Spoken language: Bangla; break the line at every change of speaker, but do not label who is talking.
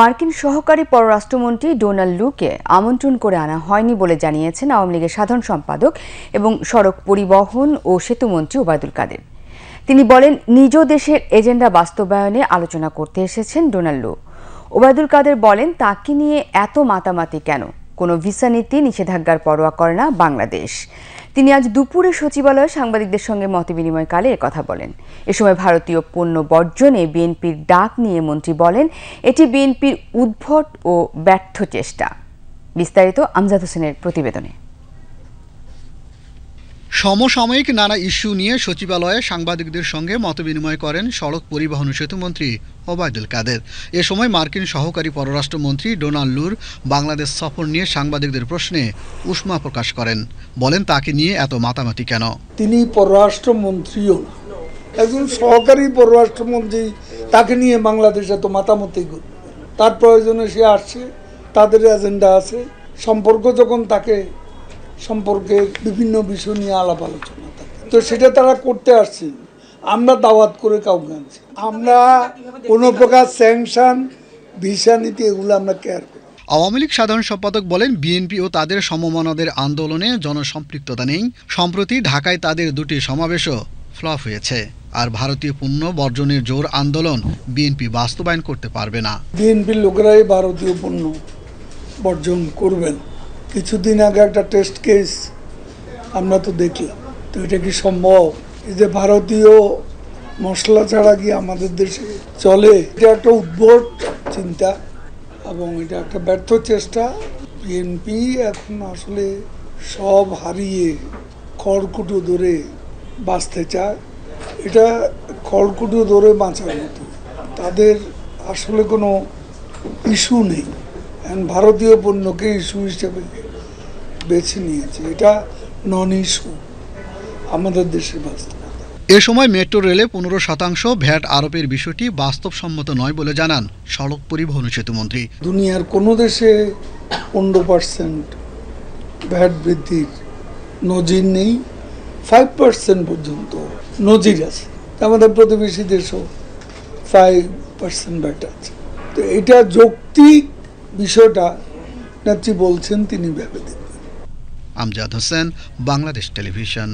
মার্কিন সহকারী পররাষ্ট্রমন্ত্রী ডোনাল্ড লুকে আমন্ত্রণ করে আনা হয়নি বলে জানিয়েছেন আওয়ামী লীগের সাধারণ সম্পাদক এবং সড়ক পরিবহন ও সেতুমন্ত্রী ওবায়দুল কাদের তিনি বলেন নিজ দেশের এজেন্ডা বাস্তবায়নে আলোচনা করতে এসেছেন ডোনাল্ড লু ওবায়দুল কাদের বলেন তাকে নিয়ে এত মাতামাতি কেন কোনো ভিসা নীতি নিষেধাজ্ঞার পরোয়া করে না বাংলাদেশ তিনি আজ দুপুরে সচিবালয়ে সাংবাদিকদের সঙ্গে বিনিময়কালে কথা বলেন এ সময় ভারতীয় পণ্য বর্জনে বিএনপির ডাক নিয়ে মন্ত্রী বলেন এটি বিএনপির উদ্ভট ও ব্যর্থ চেষ্টা বিস্তারিত আমজাদ হোসেনের প্রতিবেদনে
সমসাময়িক নানা ইস্যু নিয়ে সচিবালয়ে সাংবাদিকদের সঙ্গে মতবিনিময় করেন সড়ক পরিবহন সেতুমন্ত্রী ওবায়দুল কাদের এ সময় মার্কিন সহকারী পররাষ্ট্রমন্ত্রী ডোনাল্ড লুর বাংলাদেশ সফর নিয়ে সাংবাদিকদের প্রশ্নে উষ্মা প্রকাশ করেন বলেন তাকে নিয়ে এত মাতামাতি কেন
তিনি পররাষ্ট্রমন্ত্রীও একজন সহকারী পররাষ্ট্রমন্ত্রী তাকে নিয়ে বাংলাদেশ এত মাতামতি তার প্রয়োজনে সে আসছে তাদের এজেন্ডা আছে সম্পর্ক যখন তাকে সম্পর্কে বিভিন্ন বিষয় নিয়ে আলাপ আলোচনা থাকে তো সেটা তারা করতে আসছে আমরা দাওয়াত করে কাউকে আনছি আমরা কোনো প্রকার স্যাংশন ভিসা নীতি এগুলো আমরা কেয়ার করি
আওয়ামী লীগ সাধারণ সম্পাদক বলেন বিএনপি ও তাদের সমমানদের আন্দোলনে জনসম্পৃক্ততা নেই সম্প্রতি ঢাকায় তাদের দুটি সমাবেশও ফ্লপ হয়েছে আর ভারতীয় পণ্য বর্জনের জোর আন্দোলন বিএনপি বাস্তবায়ন করতে পারবে না
বিএনপির লোকেরাই ভারতীয় পণ্য বর্জন করবেন কিছুদিন আগে একটা টেস্ট কেস আমরা তো দেখলাম তো এটা কি সম্ভব এই যে ভারতীয় মশলা ছাড়া কি আমাদের দেশে চলে এটা একটা উদ্ভট চিন্তা এবং এটা একটা ব্যর্থ চেষ্টা বিএনপি এখন আসলে সব হারিয়ে খড়কুটো ধরে বাঁচতে চায় এটা খড়কুটো ধরে বাঁচার মতো তাদের আসলে কোনো ইস্যু নেই ভারতীয় পণ্যকে ইস্যু হিসেবে বেছে নিয়েছে এটা নন ইস্যু আমাদের দেশের বাস্তব
এ সময় মেট্রো রেলে পনেরো শতাংশ ভ্যাট আরোপের বিষয়টি বাস্তবসম্মত নয় বলে জানান সড়ক পরিবহন সেতুমন্ত্রী
দুনিয়ার কোনো দেশে পনেরো পার্সেন্ট ভ্যাট বৃদ্ধির নজির নেই ফাইভ পার্সেন্ট পর্যন্ত নজির আছে আমাদের প্রতিবেশী দেশও ফাইভ পার্সেন্ট ভ্যাট আছে তো এটা যৌক্তিক বিষয়টা নেত্রী বলছেন তিনি ভেবে দেখবেন
আমজাদ হোসেন বাংলাদেশ টেলিভিশন